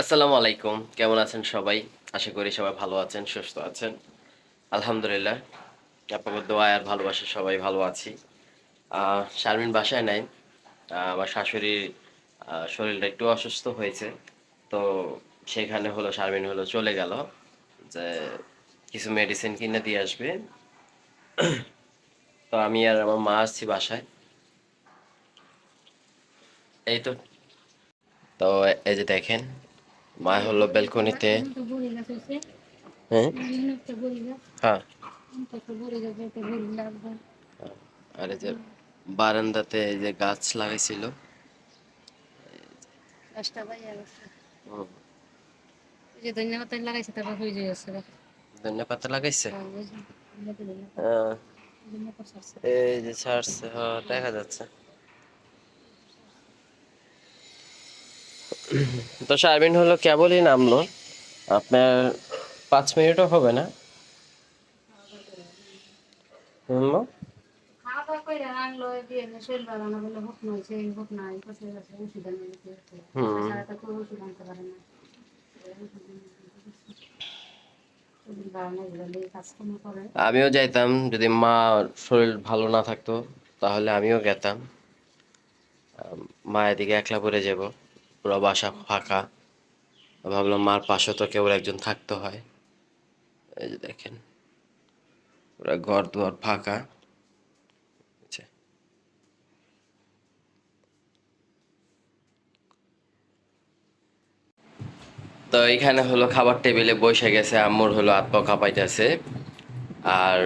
আসসালামু আলাইকুম। কেমন আছেন সবাই? আশা করি সবাই ভালো আছেন, সুস্থ আছেন। আলহামদুলিল্লাহ, আপনাদের দোয়া আর ভালোবাসা সবাই ভালো আছি। শারমিন বাসায় নাই। আমার শাশুড়ির শরীরটা একটু অসুস্থ হয়েছে। তো সেখানে হলো, শারমিন হলো, চলে গেল যে কিছু মেডিসিন কিনে দিয়ে আসবে। তো আমি আর আমার মা আসছি বাসায়। এই তো। তো এই যে দেখেন মা হলো বেলকনিতে তো বড়ি গাছ হয়েছে হ্যাঁ? গাছ হ্যাঁ। আর এই যে বারান্দাতে এই যে গাছ লাগাইছিল। পাতা লাগাইছে হয়ে যায় গেছে ধনিয়া পাতা লাগাইছে? আর ওই যে ধনিয়া পাতা। ধনিয়া পাতা, আহ, ধনিয়া পাতা ছাড়ছে। এই যে ছাড়ছে হ্যাঁ, দেখা যাচ্ছে। তো শারমিন হলো কেবলই নামলো। আপনার পাঁচ মিনিটও হবে না। পারে আমিও যাইতাম যদি মা শরীর ভালো না থাকতো তাহলে আমিও গেতাম। মা এদিকে একলা পড়ে যাব। পুরো বাসা ফাঁকা। ভাবলাম, মার পাশে তো কেউ একজন থাকতে হয়। এই যে দেখেন, পুরো ঘর দুয়ার ফাঁকা। আচ্ছা। তো এখানে হলো খাবার টেবিলে বসে গেছে, আম্মুর হলো পা কাঁপাইতেছে। আর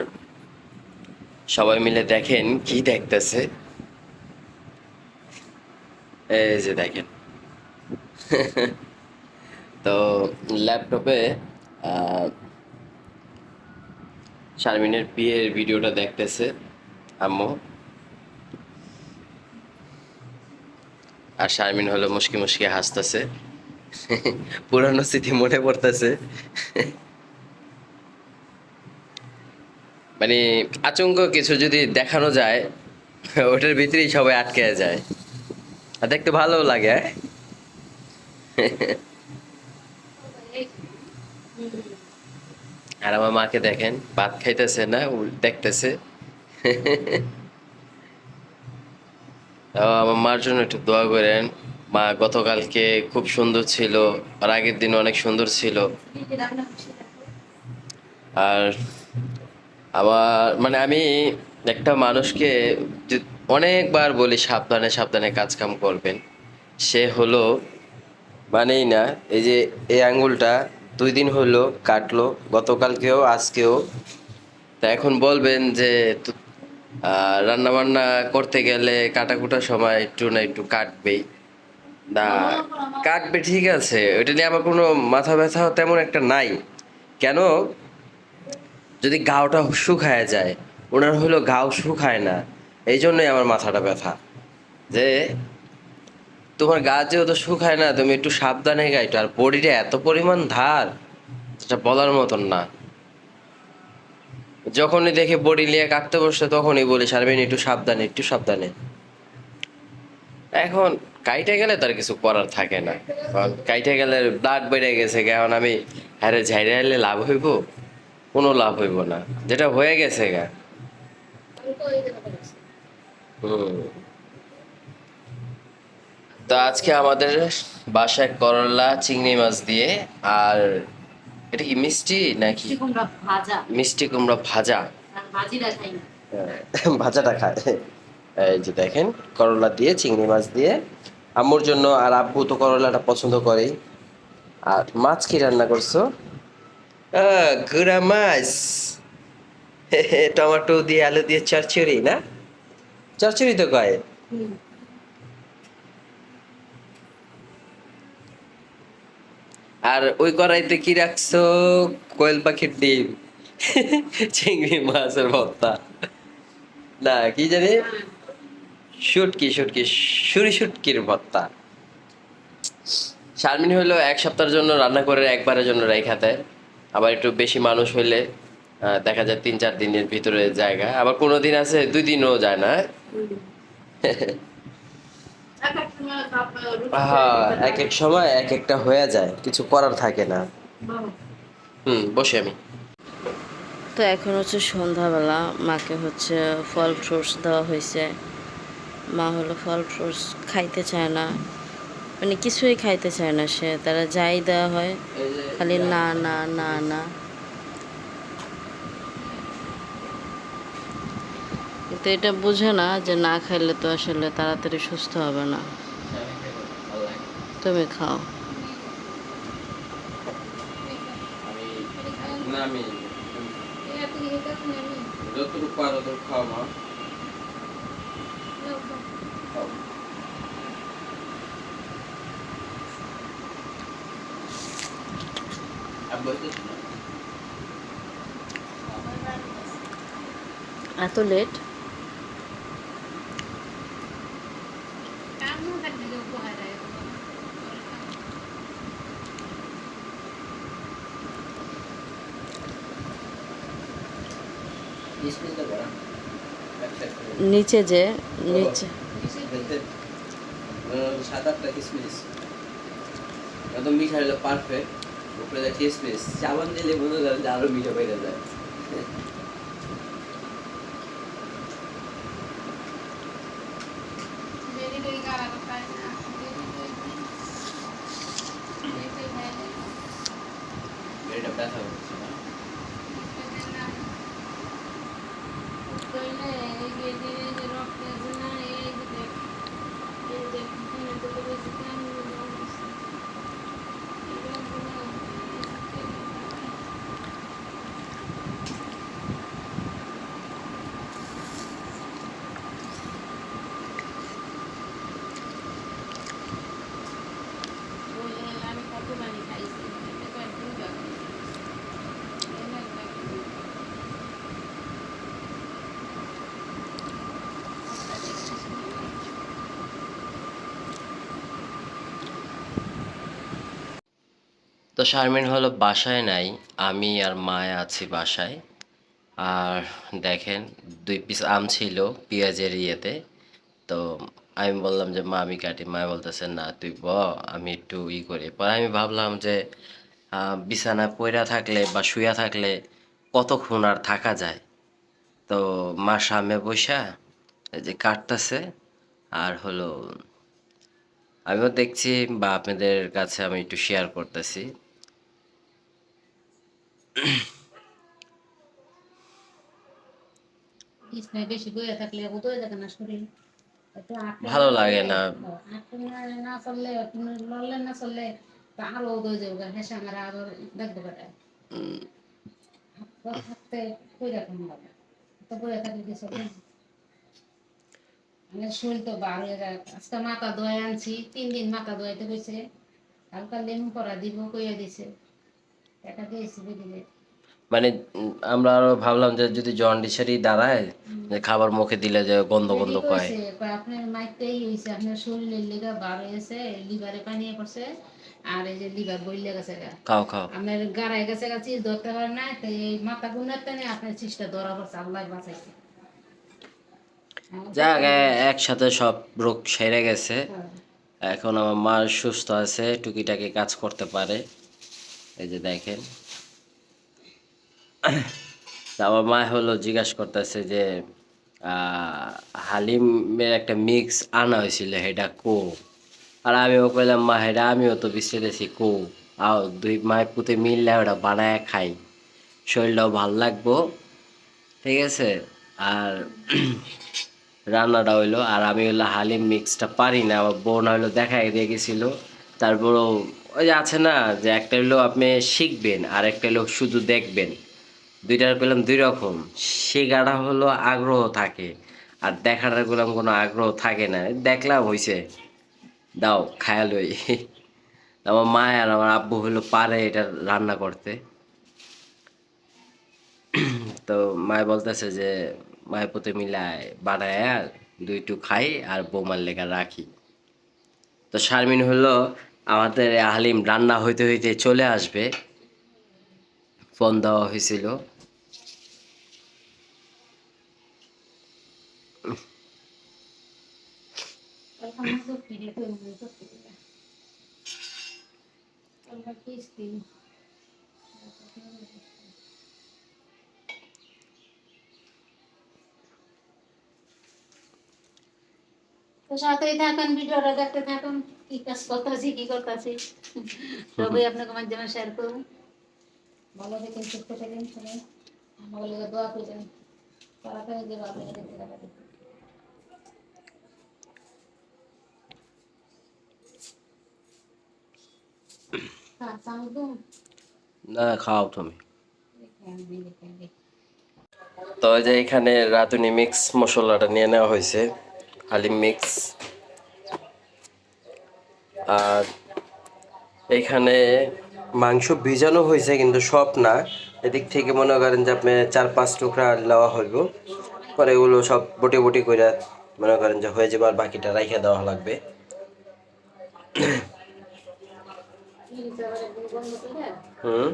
সবাই মিলে দেখেন কি দেখতেছে। এই যে দেখেন তো ল্যাপটপে শারমিনের বিয়ের ভিডিওটা দেখতেছে আম্মু। আর শারমিন হলো মুশকি মুশকি হাসতেছে। পুরানো স্মৃতি মনে পড়তেছে। মানে আচমক কিছু যদি দেখানো যায়, ওটার ভিতরেই সবাই আটকে যায়। আর দেখতে ভালো লাগে হ্যাঁ? আর আমার মাকে দেখেন, ভাত খাইতেছে না দেখতেছে। আমার মার জন্য একটু দোয়া করেন। মা গতকালকে খুব সুন্দর ছিল, আর আগের দিন অনেক সুন্দর ছিল। আর আমার মানে আমি একটা মানুষকে অনেকবার বলি, সাবধানে সাবধানে কাজ কাম করবেন। সে হলো মানেই না, এই যে এই আঙ্গুলটা দুই দিন হলো কাটলো, গতকালকেও, আজকেও। তা এখন বলবেন যে রান্না বান্না করতে গেলে কাটাকুটার সময় একটু না একটু কাটবেই। না কাটবে ঠিক আছে, ওইটা নিয়ে আমার কোনো মাথা ব্যথা তেমন একটা নাই। কেন? যদি গাওটা শুকায় যায়, ওনার হলো গাও শুকায় না এই জন্যই আমার মাথাটা ব্যথা। যে তোমার গা যেহেতু শুকায় না, তুমি একটু সাবধানে গাইটো। আর বডিটা এত পরিমাণ ধার যেটা বলার মতন না। যখনই দেখে বডি নিয়ে কাটতে বসছে, তখনই বলি সারবেন একটু সাবধানে একটু সাবধানে। এখন কাইটে গেলে তার কিছু করার থাকে না। কাইটে গেলে ব্লাড বেড়ে গেছে, এখন আমি হ্যাঁ ঝাইরে এলে লাভ হইব? কোনো লাভ হইব না। যেটা হয়ে গেছে গা। হুম। তো আজকে আমাদের বাসায় করলা চিংড়ি মাছ দিয়ে আর এটা কি মিষ্টি নাকি? মিষ্টি কুমড়া ভাজা। আর ভাজিটা খায়। এই যে দেখেন করলা দিয়ে চিংড়ি মাছ দিয়ে। আম্মুর জন্য আর আব্বু তো করলাটা পছন্দ করেই। আর মাছ কি রান্না করছ? গুড়া মাছ। টমেটো দিয়ে আলু দিয়ে চচ্চড়ি না? চচ্চড়ি তো কয়? আর ওই কড়াইতে কি রাখছো? কোয়েল পাখির ডিম। চিংড়ি মাছের ভর্তা। না কি জানি? শুটকি শুটকি সুরি শুটকির ভর্তা। শারমিন হইল এক সপ্তাহের জন্য রান্না করে একবারের জন্য রেখা দেয়। আবার একটু বেশি মানুষ হইলে দেখা যায় তিন চার দিনের ভিতরে জায়গা। আবার কোনো দিন আছে দুই দিনও যায় না হুম। এক এক সময় সব রুটি হ্যাঁ এক এক সময় এক একটা হয়ে যায় কিছু করার থাকে না। হুম বসে আমি। তো এখন হচ্ছে সন্ধ্যাবেলা মাকে হচ্ছে ফল ফ্রুটস দেওয়া হয়েছে। মা হলো ফল ফ্রুটস খাইতে চায় না। মানে কিছুই খাইতে চায় না সে তারা যাই দেওয়া হয় খালি না না না না। কিন্তু এটা বুঝে না যে না খাইলে তো আসলে তাড়াতাড়ি সুস্থ হবে না তুমি খাও? এত লেট কাম না থাকলে কেউ পোহায় দেয় এগুলো। কিসমিস দেবো না? একটা করে। নিচে যে, নিচে। সাত আটটা কিসমিস। একদম মিঠা হলো পারফেক্ট উপরে যা কিসমিস চাবান দিলে মনে হয় আরও মিঠা বেড়ে যায় দেরি দেরি গালা কোথায় না, দেরি দেরি। দেরি দেরি হয়ে যায়। এটা ব্যথা হচ্ছে না দেরি না। কইলে এই যে এই যে এই যে রক্ত আছে না, এই যে দেখ। এই দেখ, এখানে তো বেশি কাম নেই, অবস্থা। এগুলো কোনো- বলে আমি কত বানি খাইছি এটা কয়েকদিন বাকি এই না কয়েকদিন। সপ্তাহে দেখছিস না? শারমিন হলো বাসায় নাই আমি আর মায় আছি বাসায়। আর দেখেন দুই পিস আম ছিল পেঁয়াজের ইয়েতে। তো আমি বললাম যে মা আমি কাটি। মা বলতেছে না তুই ব আমি একটু ই করি। পরে আমি ভাবলাম যে আহ, বিছানায় পইরা থাকলে বা শুয়া থাকলে কতক্ষণ আর থাকা যায়? তো মা সামনে বসা যে কাটতেছে আর হলো আমিও দেখছি বা আপনাদের কাছে আমি একটু শেয়ার করতেছি। বেশি বইয়া থাকলে উদয় থাকে না শরীর। ভালো লাগে না। না- না চললে লড়লে না চললে আরও উদয় যাবে। হেসে আমার আরও দেখব বেটা থাকতে কই রাখুন তো বইয়া থাকলে কি শরীর তো বার হয়ে যায়। আজকে মাথা ধোয়া আনছি তিন দিন মাথা ধোয়াইতে কইছে কালকা লেমু করা দিব কইয়া দিছে। মানে আমরা আরও ভাবলাম যে যদি জন্ডিসেরই দাঁড়ায় যে খাবার মুখে দিলে যে গন্ধ গন্ধ কয় আপনার মাইকটাই হয়েছে আপনার শরীরের লেগা বার হয়েছে লিভারে পানি পড়ছে আর এই যে লিভার বইলে গেছে খাও খাও। আপনার গাড়ায় গেছে গা চিজ ধরতে পারে না তো এই মাথা গুণের টানে আপনার চিজটা ধরা পড়ছে আল্লাহ বাঁচাইছে। যাক একসাথে সব রোগ সেরে গেছে। হ্যাঁ। এখন আমার মা সুস্থ আছে টুকিটাকি কাজ করতে পারে। এই যে দেখেন। আমার মা হলো জিজ্ঞাসা করতেছে যে হালিমের একটা মিক্স আনা হয়েছিল সেটা কো আর আমিও কইলাম, মা হেটা আমিও তো বিশ্লেছি কো আও দুই মায়ের পুঁতে মিললে ওটা বানায় খাই। শরীরটাও ভালো লাগবো। ঠিক আছে? আর রান্নাটা হইল, আর আমি হইল হালিম মিক্সটা পারি না, আমার বোন হইল দেখাই দিয়ে গেছিল। তারপরও ওই যে আছে না, যে একটা হইল আপনি শিখবেন আর একটা হইল শুধু দেখবেন। দুইটার পেলাম দুই রকম। শেখাটা হলো আগ্রহ থাকে, আর দেখাটার পেলাম কোনো আগ্রহ থাকে না। দেখলাম হইছে। দাও খায়াল হই আমার মা আর আমার আব্বু হলো পারে এটা রান্না করতে। তো মায় বলতেছে যে, মায়ের পুতে মিলায় বানায় দুইটু খাই আর বৌমার লেখা রাখি। তো শারমিন হলো আমাদের হালিম রান্না হইতে হইতে চলে আসবে। ফোন দেওয়া হয়েছিল আমরা কিস্তি তো সাথেই থাকুন ভিডিওটা দেখতে থাকুন কি কাজ করতেছি কি করতেছি। সবই আপনাকে মাধ্যমে শেয়ার করুন। ভালো দেখেন সুস্থ থাকেন সবাই। আমাকে লেগে দোয়া করবেন। তাড়াতাড়ি দেখতে হ্যাঁ না খাও তুমি। তো যে এখানে রাঁধুনি মিক্স মশলাটা নিয়ে নেওয়া হয়েছে। হালিম মিক্স। আর এখানে মাংস ভিজানো হয়েছে কিন্তু সব না। এদিক থেকে মনে করেন যে আপনি চার পাঁচ টুকরা নেওয়া হইব। পরে এগুলো সব বটি বটি করে মনে করেন যে হয়ে যাবে আর বাকিটা রাইখে দেওয়া লাগবে। হুম।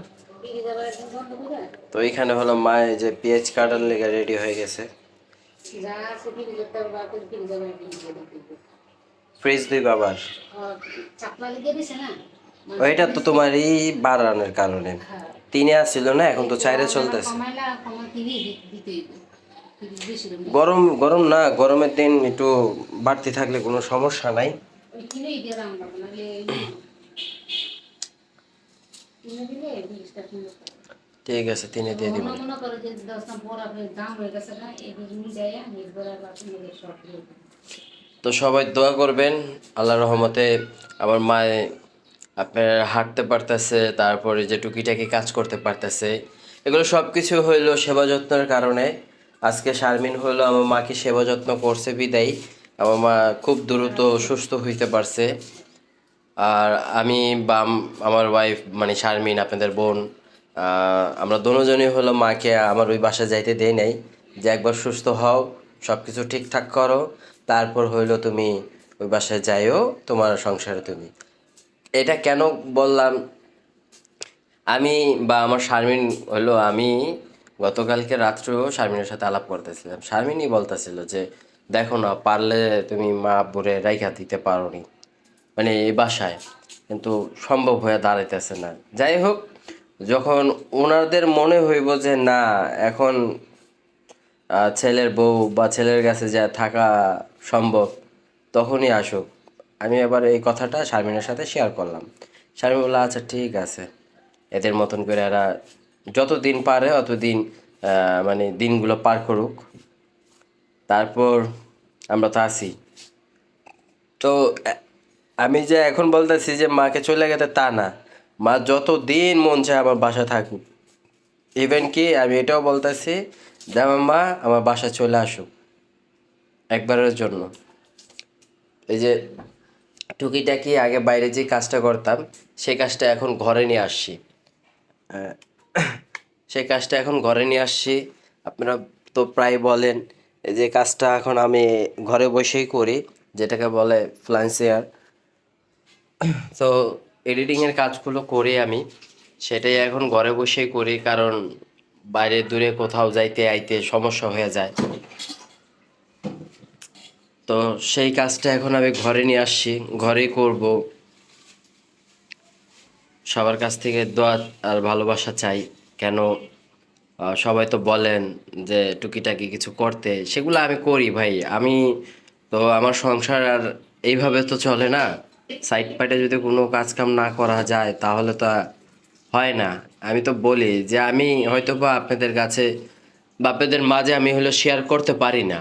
তো এখানে হলো মা যে পেঁয়াজ কাটার লেগে রেডি হয়ে গেছে। ফ্রিজ দুই বাবার। না? ওইটা তো তোমার এই বাড়ানোর কারণে। হ্যাঁ। তিনে আসছিল না এখন তো চাইরে চলতেছে। গরম গরম না গরমের দিন একটু বাড়তি থাকলে কোনো সমস্যা নাই। দিলে ঠিক আছে তিনে দিয়ে দিব মনে মনে করে যে দশটা বড় দাম হয়ে গেছে না এই মিলাই নির্ভর বাকি মিলে সব দিয়ে দেবো। তো সবাই দোয়া করবেন আল্লাহ রহমতে আমার মায়ে আপনার হাঁটতে পারতেছে তারপরে যে টুকিটাকি কাজ করতে পারতেছে। এগুলো সব কিছু হইল সেবা যত্নের কারণে। আজকে শারমিন হইল আমার মাকে সেবা যত্ন করছে বিদায়। আমার মা খুব দ্রুত সুস্থ হইতে পারছে। আর আমি বা আম- আমার ওয়াইফ মানে শারমিন আপনাদের বোন আমরা দুজনই হলো মাকে আমার ওই বাসায় যাইতে দেই নাই। যে একবার সুস্থ হও সব কিছু ঠিকঠাক করো, তারপর হইল তুমি ওই বাসায় যাইও, তোমার সংসারে তুমি। এটা কেন বললাম? আমি বা আমার শারমিন হলো আমি গতকালকে রাত্রেও শারমিনের সাথে আলাপ করতেছিলাম। শারমিনই বলতেছিল যে, দেখো না, পারলে তুমি মা আব্বুরে রাইখা দিতে পারো নি মানে এই বাসায়। কিন্তু সম্ভব হয়ে দাঁড়াইতেছে না। যাই হোক যখন ওনাদের মনে হইব যে না, এখন ছেলের বউ বা ছেলের কাছে যা থাকা সম্ভব, তখনই আসুক। আমি এবার এই কথাটা শারমিনের সাথে শেয়ার করলাম। শারমিন বলল আচ্ছা ঠিক আছে। এদের মতন করে এরা যত দিন পারে অত দিন মানে দিনগুলো পার করুক। তারপর আমরা তো আসি তো আমি যে এখন বলতেছি যে মাকে চলে গেতে তা না। মা যত দিন মন চায় আমার বাসা থাকুক। ইভেন কি, আমি এটাও বলতেছি যে আমার মা আমার বাসায় চলে আসুক একবারের জন্য। এই যে টুকিটাকি আগে বাইরে যে কাজটা করতাম, সেই কাজটা এখন ঘরে নিয়ে আসছি। সেই কাজটা এখন ঘরে নিয়ে আসছি। আপনারা তো প্রায় বলেন, এই যে কাজটা এখন আমি ঘরে বসেই করি, যেটাকে বলে ফ্লান্সিয়ার তো এডিটিংয়ের কাজগুলো করি আমি, সেটাই এখন ঘরে বসেই করি, কারণ বাইরে দূরে কোথাও যাইতে আইতে সমস্যা হয়ে যায়। তো সেই কাজটা এখন আমি ঘরে নিয়ে আসছি, ঘরেই করব। সবার কাছ থেকে দোয়া আর ভালোবাসা চাই, কেন সবাই তো বলেন যে টুকিটাকি কিছু করতে, সেগুলো আমি করি ভাই। আমি তো আমার সংসার আর এইভাবে তো চলে না। সাইড পাইটে যদি কোনো কাজ কাম না করা যায়, তাহলে তো হয় না। আমি তো বলি যে আমি হয়তো বা আপনাদের কাছে বা আপনাদের মাঝে আমি হলো শেয়ার করতে পারি না।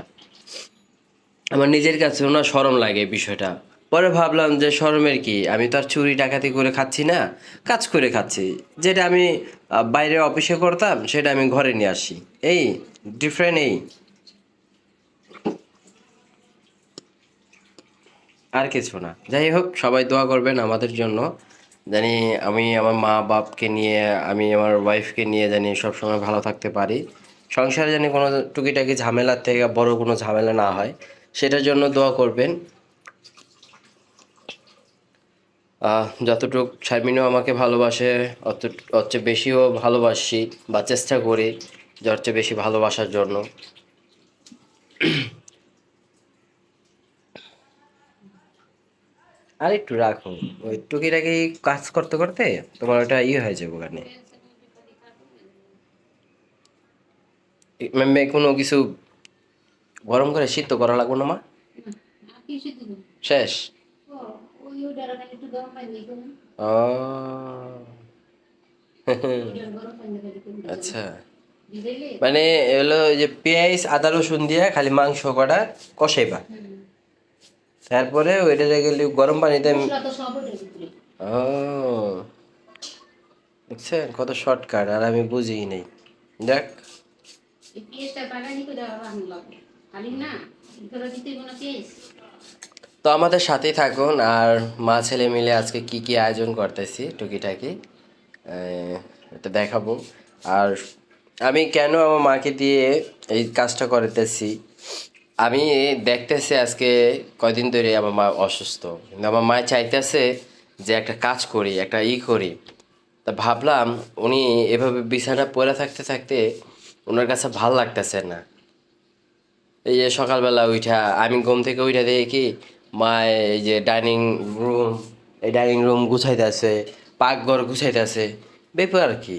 আমার নিজের কাছেও না শরম লাগে বিষয়টা। পরে ভাবলাম যে শরমের কি? আমি তো আর চুরি ডাকাতি করে খাচ্ছি না, কাজ করে খাচ্ছি। যেটা আমি বাইরে অফিসে করতাম, সেটা আমি ঘরে নিয়ে আসি। এই ডিফারেন্ট এই। আর কিছু না। যাই হোক, সবাই দোয়া করবেন আমাদের জন্য। জানি আমি আমার মা বাপকে নিয়ে, আমি আমার ওয়াইফকে নিয়ে জানি সবসময় ভালো থাকতে পারি। সংসারে জানি কোনো টুকিটাকি ঝামেলার থেকে বড় কোনো ঝামেলা না হয়। সেটার জন্য দোয়া করবেন। যতটুক শারমিনও আমাকে ভালোবাসে অত অত বেশিও ভালোবাসি বা চেষ্টা করি যার চেয়ে বেশি ভালোবাসার জন্য। আর একটু রাখো ওই টুকিটাকি কাজ করতে করতে তোমার ওটা ইয়ে হয়ে যাবে ওখানে। ম্যাম, কোনো কিছু গরম করে শীত তো করা লাগবে না, মা? শেষ। আচ্ছা। মানে হলো যে পেঁয়াজ, আদা, রসুন দিয়ে খালি মাংস কটা কষাইবা। তারপরে ওইটা গেলে গরম পানিতে ও দেখছেন কত শর্টকাট আর আমি বুঝি নাই। দেখ। তো আমাদের সাথেই থাকুন আর মা ছেলে মিলে আজকে কি কি আয়োজন করতেছি টুকিটাকি এটা দেখাবো। আর আমি কেন আমার মাকে দিয়ে এই কাজটা করতেছি আমি দেখতেছি আজকে কয়দিন ধরে আমার মা অসুস্থ। কিন্তু আমার মা চাইতেছে যে একটা কাজ করি, একটা ই করি। তা ভাবলাম উনি এভাবে বিছানা পড়ে থাকতে থাকতে ওনার কাছে ভালো লাগতেছে না। এই যে সকালবেলা উঠা আমি ঘুম থেকে উঠা দেখি কি মা এই যে ডাইনিং রুম, এই ডাইনিং রুম গুছাইতেছে, পাকঘর গুছাইতেছে ব্যাপার কি।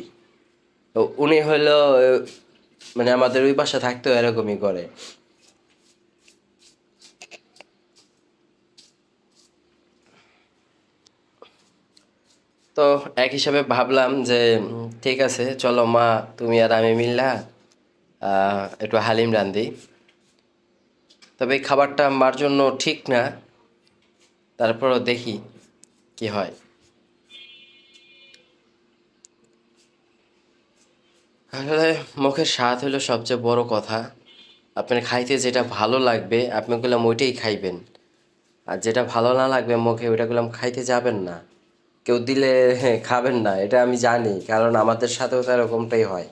তো উনি হলো মানে আমাদের ওই পাশে থাকতেও এরকমই করে। তো এক হিসাবে ভাবলাম যে ঠিক আছে, চলো মা, তুমি আর আমি মিললা একটু হালিম রান্ধি তবে এই খাবারটা মার জন্য ঠিক না, তারপরও দেখি কি হয়। আসলে মুখের স্বাদ হলো সবচেয়ে বড় কথা। আপনার খাইতে যেটা ভালো লাগবে, আপনি গুলাম ওইটাই খাইবেন। আর যেটা ভালো না লাগবে মুখে, ওইটা গুলাম খাইতে যাবেন না। কেউ দিলে হ্যাঁ, খাবেন না এটা আমি জানি কারণ আমাদের সাথেও তো এরকমটাই হয়।